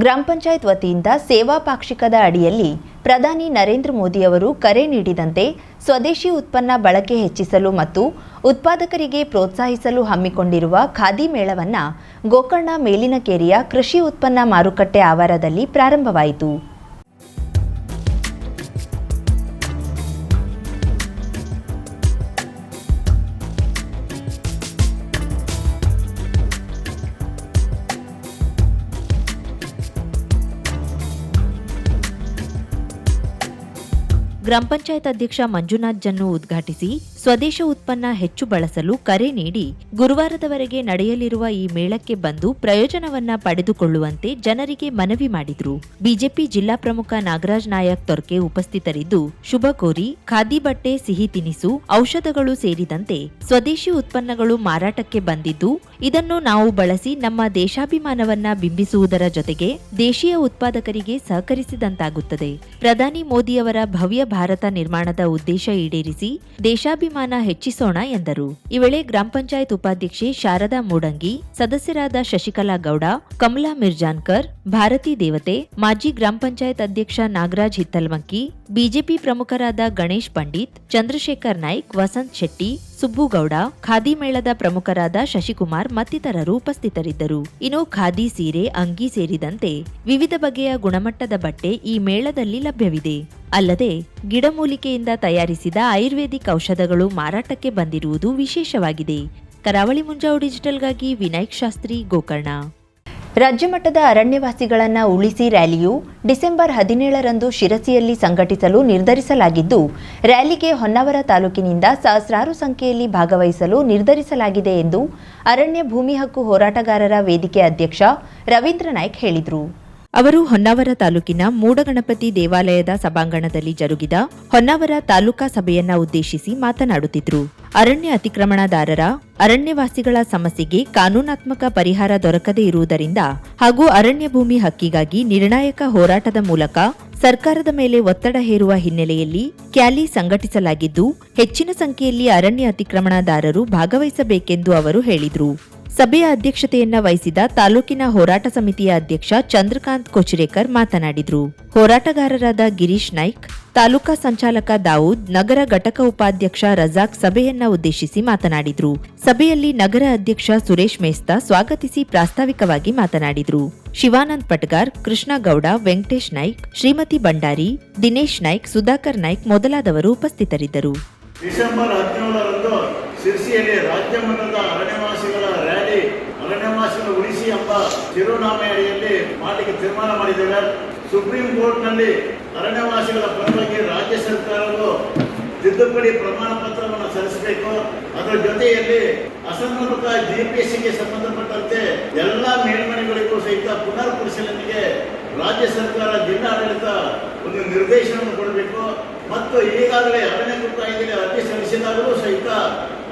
ಗ್ರಾಮ ಪಂಚಾಯತ್ ವತಿಯಿಂದ ಸೇವಾ ಪಾಕ್ಷಿಕದ ಅಡಿಯಲ್ಲಿ ಪ್ರಧಾನಿ ನರೇಂದ್ರ ಮೋದಿ ಅವರು ಕರೆ ನೀಡಿದಂತೆ ಸ್ವದೇಶಿ ಉತ್ಪನ್ನ ಬಳಕೆ ಹೆಚ್ಚಿಸಲು ಮತ್ತು ಉತ್ಪಾದಕರಿಗೆ ಪ್ರೋತ್ಸಾಹಿಸಲು ಹಮ್ಮಿಕೊಂಡಿರುವ ಖಾದಿ ಮೇಳವನ್ನು ಗೋಕರ್ಣ ಮೇಲಿನಕೆರೆಯ ಕೃಷಿ ಉತ್ಪನ್ನ ಮಾರುಕಟ್ಟೆ ಆವಾರದಲ್ಲಿ ಪ್ರಾರಂಭವಾಯಿತು. ಗ್ರಾಮ ಪಂಚಾಯತ್ ಅಧ್ಯಕ್ಷ ಮಂಜುನಾಥ್ ಜನ್ನು ಉದ್ಘಾಟಿಸಿ ಸ್ವದೇಶ ಉತ್ಪನ್ನ ಹೆಚ್ಚು ಬಳಸಲು ಕರೆ ನೀಡಿ ಗುರುವಾರದವರೆಗೆ ನಡೆಯಲಿರುವ ಈ ಮೇಳಕ್ಕೆ ಬಂದು ಪ್ರಯೋಜನವನ್ನ ಪಡೆದುಕೊಳ್ಳುವಂತೆ ಜನರಿಗೆ ಮನವಿ ಮಾಡಿದ್ರು. ಬಿಜೆಪಿ ಜಿಲ್ಲಾ ಪ್ರಮುಖ ನಾಗರಾಜ್ ನಾಯಕ್ ತೊರ್ಕೆ ಉಪಸ್ಥಿತರಿದ್ದು, ಶುಭ ಕೋರಿ, ಖಾದಿ ಬಟ್ಟೆ, ಸಿಹಿ ತಿನಿಸು, ಔಷಧಗಳು ಸೇರಿದಂತೆ ಸ್ವದೇಶಿ ಉತ್ಪನ್ನಗಳು ಮಾರಾಟಕ್ಕೆ ಬಂದಿದ್ದು, ಇದನ್ನು ನಾವು ಬಳಸಿ ನಮ್ಮ ದೇಶಾಭಿಮಾನವನ್ನ ಬಿಂಬಿಸುವುದರ ಜೊತೆಗೆ ದೇಶೀಯ ಉತ್ಪಾದಕರಿಗೆ ಸಹಕರಿಸಿದಂತಾಗುತ್ತದೆ. ಪ್ರಧಾನಿ ಮೋದಿಯವರ ಭವ್ಯ ಭಾರತ ನಿರ್ಮಾಣದ ಉದ್ದೇಶ ಈಡೇರಿಸಿ ದೇಶಾಭಿಮಾನ ಹೆಚ್ಚಿಸೋಣ ಎಂದರು. ಈ ವೇಳೆ ಗ್ರಾಮ ಪಂಚಾಯತ್ ಉಪಾಧ್ಯಕ್ಷೆ ಶಾರದಾ ಮೂಡಂಗಿ, ಸದಸ್ಯರಾದ ಶಶಿಕಲಾ ಗೌಡ, ಕಮಲಾ ಮಿರ್ಜಾನ್ಕರ್, ಭಾರತಿ ದೇವತೆ, ಮಾಜಿ ಗ್ರಾಮ ಪಂಚಾಯತ್ ಅಧ್ಯಕ್ಷ ನಾಗರಾಜ್ ಹಿತ್ತಲ್ಮಕ್ಕಿ, ಬಿಜೆಪಿ ಪ್ರಮುಖರಾದ ಗಣೇಶ್ ಪಂಡಿತ್, ಚಂದ್ರಶೇಖರ್ ನಾಯ್ಕ್, ವಸಂತ್ ಶೆಟ್ಟಿ ಸುಬ್ಬುಗೌಡ, ಖಾದಿ ಮೇಳದ ಪ್ರಮುಖರಾದ ಶಶಿಕುಮಾರ್ ಮತ್ತಿತರರು ಉಪಸ್ಥಿತರಿದ್ದರು. ಇನ್ನು ಖಾದಿ ಸೀರೆ, ಅಂಗಿ ಸೇರಿದಂತೆ ವಿವಿಧ ಬಗೆಯ ಗುಣಮಟ್ಟದ ಬಟ್ಟೆ ಈ ಮೇಳದಲ್ಲಿ ಲಭ್ಯವಿದೆ. ಅಲ್ಲದೆ ಗಿಡಮೂಲಿಕೆಯಿಂದ ತಯಾರಿಸಿದ ಆಯುರ್ವೇದಿಕ್ ಔಷಧಗಳು ಮಾರಾಟಕ್ಕೆ ಬಂದಿರುವುದು ವಿಶೇಷವಾಗಿದೆ. ಕರಾವಳಿ ಮುಂಜಾವು ಡಿಜಿಟಲ್ಗಾಗಿ ವಿನಾಯಕ್ ಶಾಸ್ತ್ರಿ ಗೋಕರ್ಣ. ರಾಜ್ಯ ಮಟ್ಟದ ಅರಣ್ಯವಾಸಿಗಳನ್ನು ಉಳಿಸಿ ರ್ಯಾಲಿಯು ಡಿಸೆಂಬರ್ ಹದಿನೇಳರಂದು ಶಿರಸಿಯಲ್ಲಿ ಸಂಘಟಿಸಲು ನಿರ್ಧರಿಸಲಾಗಿದ್ದು, ರ್ಯಾಲಿಗೆ ಹೊನ್ನಾವರ ತಾಲೂಕಿನಿಂದ ಸಹಸ್ರಾರು ಸಂಖ್ಯೆಯಲ್ಲಿ ಭಾಗವಹಿಸಲು ನಿರ್ಧರಿಸಲಾಗಿದೆ ಎಂದು ಅರಣ್ಯ ಭೂಮಿ ಹಕ್ಕು ಹೋರಾಟಗಾರರ ವೇದಿಕೆ ಅಧ್ಯಕ್ಷ ರವೀಂದ್ರ ನಾಯ್ಕ್ ಹೇಳಿದರು. ಅವರು ಹೊನ್ನಾವರ ತಾಲೂಕಿನ ಮೂಡಗಣಪತಿ ದೇವಾಲಯದ ಸಭಾಂಗಣದಲ್ಲಿ ಜರುಗಿದ ಹೊನ್ನಾವರ ತಾಲೂಕಾ ಸಭೆಯನ್ನ ಉದ್ದೇಶಿಸಿ ಮಾತನಾಡುತ್ತಿದ್ರು. ಅರಣ್ಯ ಅತಿಕ್ರಮಣದಾರರ, ಅರಣ್ಯವಾಸಿಗಳ ಸಮಸ್ಯೆಗೆ ಕಾನೂನಾತ್ಮಕ ಪರಿಹಾರ ದೊರಕದೇ ಇರುವುದರಿಂದ ಹಾಗೂ ಅರಣ್ಯ ಭೂಮಿ ಹಕ್ಕಿಗಾಗಿ ನಿರ್ಣಾಯಕ ಹೋರಾಟದ ಮೂಲಕ ಸರ್ಕಾರದ ಮೇಲೆ ಒತ್ತಡ ಹೇರುವ ಹಿನ್ನೆಲೆಯಲ್ಲಿ ಕ್ಯಾಲಿ ಸಂಘಟಿಸಲಾಗಿದ್ದು, ಹೆಚ್ಚಿನ ಸಂಖ್ಯೆಯಲ್ಲಿ ಅರಣ್ಯ ಅತಿಕ್ರಮಣದಾರರು ಭಾಗವಹಿಸಬೇಕೆಂದು ಅವರು ಹೇಳಿದರು. ಸಭೆಯ ಅಧ್ಯಕ್ಷತೆಯನ್ನ ವಹಿಸಿದ ತಾಲೂಕಿನ ಹೋರಾಟ ಸಮಿತಿಯ ಅಧ್ಯಕ್ಷ ಚಂದ್ರಕಾಂತ್ ಕೊಚ್ರೇಕರ್ ಮಾತನಾಡಿದರು. ಹೋರಾಟಗಾರರಾದ ಗಿರೀಶ್ ನಾಯ್ಕ್, ತಾಲೂಕಾ ಸಂಚಾಲಕ ದಾವೂದ್, ನಗರ ಘಟಕ ಉಪಾಧ್ಯಕ್ಷ ರಜಾಕ್ ಸಭೆಯನ್ನ ಉದ್ದೇಶಿಸಿ ಮಾತನಾಡಿದರು. ಸಭೆಯಲ್ಲಿ ನಗರ ಅಧ್ಯಕ್ಷ ಸುರೇಶ್ ಮೇಸ್ತಾ ಸ್ವಾಗತಿಸಿ ಪ್ರಾಸ್ತಾವಿಕವಾಗಿ ಮಾತನಾಡಿದರು. ಶಿವಾನಂದ್ ಪಟ್ಗಾರ್ ಕೃಷ್ಣ ಗೌಡ ವೆಂಕಟೇಶ್ ನಾಯ್ಕ್, ಶ್ರೀಮತಿ ಭಂಡಾರಿ, ದಿನೇಶ್ ನಾಯ್ಕ್, ಸುಧಾಕರ್ ನಾಯ್ಕ್ ಮೊದಲಾದವರು ಉಪಸ್ಥಿತರಿದ್ದರು. ಡಿಸೆಂಬರ್ ಹದಿನೇಳರಂದು ಶಿರ್ಸಿಯಲ್ಲಿ ರಾಜ್ಯ ಮಟ್ಟದ ಅರಣ್ಯ ಎಂಬ ಚಿರುನಾಮೆ ಅಡಿಯಲ್ಲಿ ಮಾಡಲಿಕ್ಕೆ ತೀರ್ಮಾನ ಮಾಡಿದ್ದೇವೆ. ಸುಪ್ರೀಂ ಕೋರ್ಟ್ನಲ್ಲಿ ಅರಣ್ಯವಾಸಿಗಳ ಪರವಾಗಿ ರಾಜ್ಯ ಸರ್ಕಾರವು ತಿದ್ದುಪಡಿ ಪ್ರಮಾಣ ಪತ್ರವನ್ನು ಸಲ್ಲಿಸಬೇಕು. ಅದರ ಜೊತೆಯಲ್ಲಿ ಅಸಮರ್ಪಕ ಜಿಪಿಎಸ್ಸಿಗೆ ಸಂಬಂಧಪಟ್ಟಂತೆ ಎಲ್ಲ ಮೇಲ್ಮನೆಗಳಿಗೂ ಸಹಿತ ಪುನರ್ ಪರಿಶೀಲನೆಗೆ ರಾಜ್ಯ ಸರ್ಕಾರ ಜಿಲ್ಲಾಡಳಿತ ಒಂದು ನಿರ್ದೇಶನವನ್ನು ಕೊಡಬೇಕು. ಮತ್ತು ಈಗಾಗಲೇ ಅರಣ್ಯ ಕಾಯ್ದೆಗೆ ಅರ್ಜಿ ಸಲ್ಲಿಸಿದಾಗಲೂ ಸಹಿತ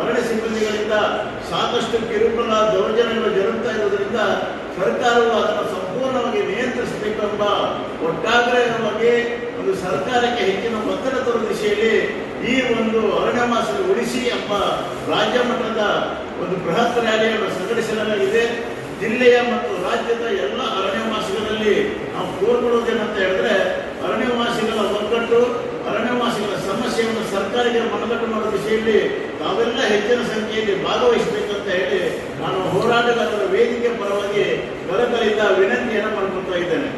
ಅರಣ್ಯ ಸಿಬ್ಬಂದಿಗಳಿಂದ ಸಾಕಷ್ಟು ಕಿರುಕುಳ, ದೌರ್ಜನ್ಯಗಳು ಜರುಗ್ತಾ ಇರುವುದರಿಂದ ಸರ್ಕಾರವು ಅದನ್ನು ಸಂಪೂರ್ಣವಾಗಿ ನಿಯಂತ್ರಿಸಬೇಕೆಂಬ ಒಟ್ಟಾಗ್ರಹವಾಗಿ ಒಂದು ಸರ್ಕಾರಕ್ಕೆ ಹೆಚ್ಚಿನ ಒತ್ತಡ ತರುವ ದಿಶೆಯಲ್ಲಿ ಈ ಒಂದು ಅರಣ್ಯ ಮಾಸ ಉಳಿಸಿ ಎಂಬ ರಾಜ್ಯ ಮಟ್ಟದ ಒಂದು ಬೃಹತ್ ರ್ಯಾಲಿಯನ್ನು ಸಂಘಟಿಸಲಾಗಿದೆ. ಜಿಲ್ಲೆಯ ಮತ್ತು ರಾಜ್ಯದ ಎಲ್ಲ ಅರಣ್ಯವಾಸಿಗಳಲ್ಲಿ ನಾವು ಕೋರ್ಕೊಳ್ಳೋದೇನಂತ ಹೇಳಿದ್ರೆ ಅರಣ್ಯವಾಸಿಗಳ ಒಗ್ಗಟ್ಟು ಅರಣ್ಯವಾಸಿಗಳ ಸಮಸ್ಯೆಯನ್ನು ಸರ್ಕಾರಕ್ಕೆ ಮನದಟ್ಟು ಮಾಡುವ ದಿಶೆಯಲ್ಲಿ ತಾವೆಲ್ಲ ಹೆಚ್ಚಿನ ಸಂಖ್ಯೆಯಲ್ಲಿ ಭಾಗವಹಿಸಬೇಕಂತ ಹೇಳಿ ನಾನು ಹೋರಾಟಗಾರರ ವೇದಿಕೆ ಪರವಾಗಿ ಕರಕಲಿಂದ ವಿನಂತಿಯನ್ನು ಮಾಡಿಕೊಳ್ತಾ ಇದ್ದೇನೆ.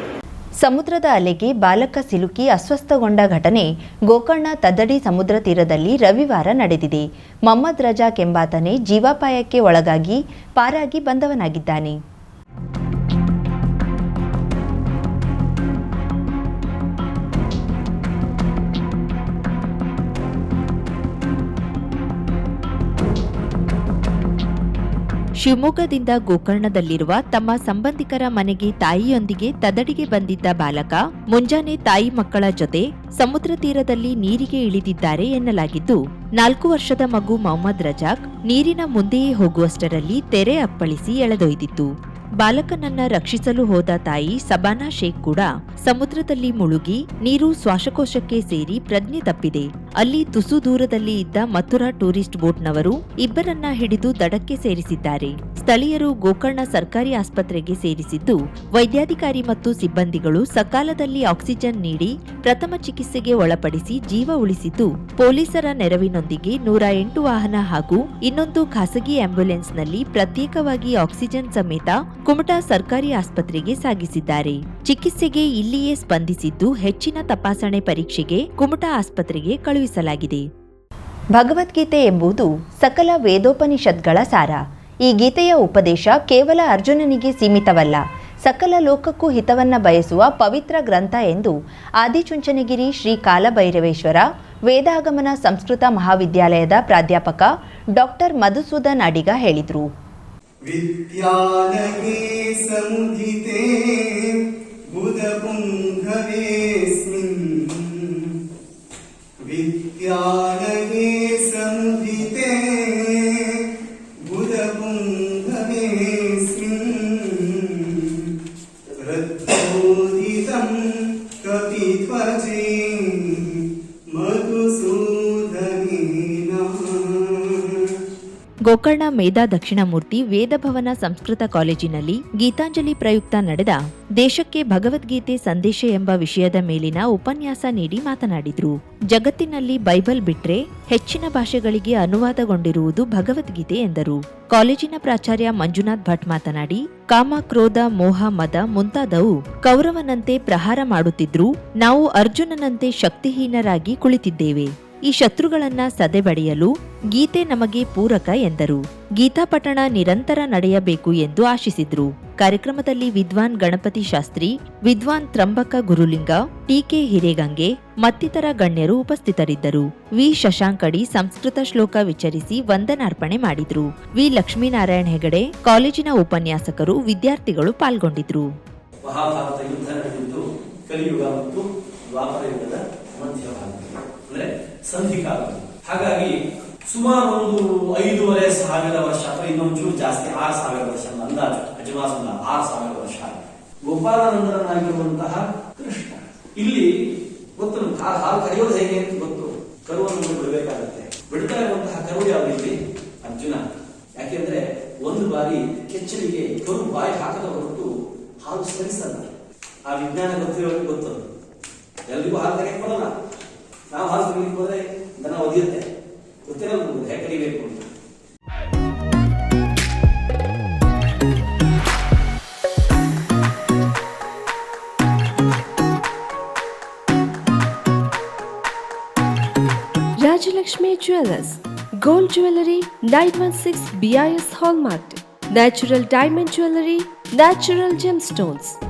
ಸಮುದ್ರದ ಅಲೆಗೆ ಬಾಲಕ ಸಿಲುಕಿ ಅಸ್ವಸ್ಥಗೊಂಡ ಘಟನೆ ಗೋಕರ್ಣ ತದಡಿ ಸಮುದ್ರ ತೀರದಲ್ಲಿ ರವಿವಾರ ನಡೆದಿದೆ. ಮೊಹಮ್ಮದ್ ರಜಾಕ್ ಎಂಬಾತನೇ ಜೀವಾಪಾಯಕ್ಕೆ ಒಳಗಾಗಿ ಪಾರಾಗಿ ಬಂದವನಾಗಿದ್ದಾನೆ. ಶಿವಮೊಗ್ಗದಿಂದ ಗೋಕರ್ಣದಲ್ಲಿರುವ ತಮ್ಮ ಸಂಬಂಧಿಕರ ಮನೆಗೆ ತಾಯಿಯೊಂದಿಗೆ ತದಡಿಗೆ ಬಂದಿದ್ದ ಬಾಲಕ, ಮುಂಜಾನೆ ತಾಯಿ ಮಕ್ಕಳ ಜೊತೆ ಸಮುದ್ರ ತೀರದಲ್ಲಿ ನೀರಿಗೆ ಇಳಿದಿದ್ದಾರೆ ಎನ್ನಲಾಗಿದ್ದು, ನಾಲ್ಕು ವರ್ಷದ ಮಗು ಮೊಹಮ್ಮದ್ ರಜಾಕ್ ನೀರಿನ ಮುಂದೆಯೇ ಹೋಗುವಷ್ಟರಲ್ಲಿ ತೆರೆ ಅಪ್ಪಳಿಸಿ ಎಳೆದೊಯ್ದಿತ್ತು. ಬಾಲಕನನ್ನ ರಕ್ಷಿಸಲು ಹೋದ ತಾಯಿ ಸಬಾನಾ ಶೇಖ್ ಕೂಡ ಸಮುದ್ರದಲ್ಲಿ ಮುಳುಗಿ ನೀರು ಶ್ವಾಸಕೋಶಕ್ಕೆ ಸೇರಿ ಪ್ರಜ್ಞೆ ತಪ್ಪಿದೆ. ಅಲ್ಲಿ ತುಸು ದೂರದಲ್ಲಿ ಇದ್ದ ಮಥುರಾ ಟೂರಿಸ್ಟ್ ಬೋಟ್ನವರು ಇಬ್ಬರನ್ನ ಹಿಡಿದು ದಡಕ್ಕೆ ಸೇರಿಸಿದ್ದಾರೆ. ಸ್ಥಳೀಯರು ಗೋಕರ್ಣ ಸರ್ಕಾರಿ ಆಸ್ಪತ್ರೆಗೆ ಸೇರಿಸಿದ್ದು, ವೈದ್ಯಾಧಿಕಾರಿ ಮತ್ತು ಸಿಬ್ಬಂದಿಗಳು ಸಕಾಲದಲ್ಲಿ ಆಕ್ಸಿಜನ್ ನೀಡಿ ಪ್ರಥಮ ಚಿಕಿತ್ಸೆಗೆ ಒಳಪಡಿಸಿ ಜೀವ ಉಳಿಸಿದ್ದು, ಪೊಲೀಸರ ನೆರವಿನೊಂದಿಗೆ ನೂರ ಎಂಟು ವಾಹನ ಹಾಗೂ ಇನ್ನೊಂದು ಖಾಸಗಿ ಆಂಬ್ಯುಲೆನ್ಸ್ನಲ್ಲಿ ಪ್ರತ್ಯೇಕವಾಗಿ ಆಕ್ಸಿಜನ್ ಸಮೇತ ಕುಮಟಾ ಸರ್ಕಾರಿ ಆಸ್ಪತ್ರೆಗೆ ಸಾಗಿಸಿದ್ದಾರೆ. ಚಿಕಿತ್ಸೆಗೆ ಇಲ್ಲಿಯೇ ಸ್ಪಂದಿಸಿದ್ದು, ಹೆಚ್ಚಿನ ತಪಾಸಣೆ ಪರೀಕ್ಷೆಗೆ ಕುಮಟಾ ಆಸ್ಪತ್ರೆಗೆ ಕಳುಹಿಸಲಾಗಿದೆ. ಭಗವದ್ಗೀತೆ ಎಂಬುದು ಸಕಲ ವೇದೋಪನಿಷತ್ಗಳ ಸಾರ. ಈ ಗೀತೆಯ ಉಪದೇಶ ಕೇವಲ ಅರ್ಜುನನಿಗೆ ಸೀಮಿತವಲ್ಲ, ಸಕಲ ಲೋಕಕ್ಕೂ ಹಿತವನ್ನ ಬಯಸುವ ಪವಿತ್ರ ಗ್ರಂಥ ಎಂದು ಆದಿಚುಂಚನಗಿರಿ ಶ್ರೀ ಕಾಲಭೈರವೇಶ್ವರ ವೇದಾಗಮನ ಸಂಸ್ಕೃತ ಮಹಾವಿದ್ಯಾಲಯದ ಪ್ರಾಧ್ಯಾಪಕ ಡಾಕ್ಟರ್ ಮಧುಸೂದನ್ ಅಡಿಗ ಹೇಳಿದರು. يا نبي. ಗೋಕರ್ಣ ಮೇಧಾ ದಕ್ಷಿಣಮೂರ್ತಿ ವೇದಭವನ ಸಂಸ್ಕೃತ ಕಾಲೇಜಿನಲ್ಲಿ ಗೀತಾಂಜಲಿ ಪ್ರಯುಕ್ತ ನಡೆದ ದೇಶಕ್ಕೆ ಭಗವದ್ಗೀತೆ ಸಂದೇಶ ಎಂಬ ವಿಷಯದ ಮೇಲಿನ ಉಪನ್ಯಾಸ ನೀಡಿ ಮಾತನಾಡಿದ್ರು. ಜಗತ್ತಿನಲ್ಲಿ ಬೈಬಲ್ ಬಿಟ್ರೆ ಹೆಚ್ಚಿನ ಭಾಷೆಗಳಿಗೆ ಅನುವಾದಗೊಂಡಿರುವುದು ಭಗವದ್ಗೀತೆ ಎಂದರು. ಕಾಲೇಜಿನ ಪ್ರಾಚಾರ್ಯ ಮಂಜುನಾಥ್ ಭಟ್ ಮಾತನಾಡಿ, ಕಾಮ, ಕ್ರೋಧ, ಮೋಹ, ಮದ ಮುಂತಾದವು ಕೌರವನಂತೆ ಪ್ರಹಾರ ಮಾಡುತ್ತಿದ್ರು ನಾವು ಅರ್ಜುನನಂತೆ ಶಕ್ತಿಹೀನರಾಗಿ ಕುಳಿತಿದ್ದೇವೆ. ಈ ಶತ್ರುಗಳನ್ನ ಸದೆಬಡಿಯಲು ಗೀತೆ ನಮಗೆ ಪೂರಕ ಎಂದರು. ಗೀತಾಪಠಣ ನಿರಂತರ ನಡೆಯಬೇಕು ಎಂದು ಆಶಿಸಿದ್ರು. ಕಾರ್ಯಕ್ರಮದಲ್ಲಿ ವಿದ್ವಾನ್ ಗಣಪತಿ ಶಾಸ್ತ್ರಿ, ವಿದ್ವಾನ್ ತ್ರಂಬಕ ಗುರುಲಿಂಗ, ಟಿಕೆ ಹಿರೇಗಂಗೆ ಮತ್ತಿತರ ಗಣ್ಯರು ಉಪಸ್ಥಿತರಿದ್ದರು. ವಿ. ಶಶಾಂಕಡಿ ಸಂಸ್ಕೃತ ಶ್ಲೋಕ ವಿಚರಿಸಿ ವಂದನಾರ್ಪಣೆ ಮಾಡಿದ್ರು. ವಿ. ಲಕ್ಷ್ಮೀನಾರಾಯಣ ಹೆಗಡೆ ಕಾಲೇಜಿನ ಉಪನ್ಯಾಸಕರು ವಿದ್ಯಾರ್ಥಿಗಳು ಪಾಲ್ಗೊಂಡಿದ್ರು. ಹಾಗಾಗಿ ಸುಮಾರು ಒಂದು ಐದೂವರೆ ಸಾವಿರ ವರ್ಷ ಅಥವಾ ಇನ್ನೊಂಚೂರು ಜಾಸ್ತಿ ಆರು ಸಾವಿರ ವರ್ಷ, ಅಂದಾಜು ಅಜಮಾಸಂದ ಆರು ಸಾವಿರ ವರ್ಷ ಗೋಪಾಲನಂದನಾಗಿರುವಂತಹ ಕೃಷ್ಣ. ಇಲ್ಲಿ ಗೊತ್ತು ಹಾಲು ಕರೆಯೋದು ಹೇಗೆ ಅಂತ ಗೊತ್ತು. ಕರುವನ್ನು ಬಿಡಬೇಕಾಗುತ್ತೆ. ಬಿಡ್ತಾ ಇರುವಂತಹ ಕರು ಯಾವುದು ಇಲ್ಲಿ? ಅರ್ಜುನ. ಯಾಕೆಂದ್ರೆ ಒಂದು ಬಾರಿ ಕೆಚ್ಚಲಿಗೆ ಕರು ಬಾಯಿ ಹಾಕದ ಹೊರತು ಹಾಲು ಸರಿಸಲ್ಲ ಆ ವಿಜ್ಞಾನ ಗೊತ್ತಿರೋದು ಗೊತ್ತು. ಎಲ್ರಿಗೂ ಹಾಲು ಕರೆಯಕ್ಕೆ ಬರಲ್ಲ ನಾವು ಹಾಲು ಕರೆಯಕ್ಕೆ ಹೋದ್ರೆ ದನ ಒದಿಯುತ್ತೆ. ಗೊತ್ತಿರಲ್ಲ ನಮ್ಗೆ ಹೇಗೆ ಕರಿಬೇಕು ಅಂತ Rajalakshmi Jewelers, Gold Jewelry 916 BIS Hallmark, Natural Diamond Jewelry, Natural Gemstones.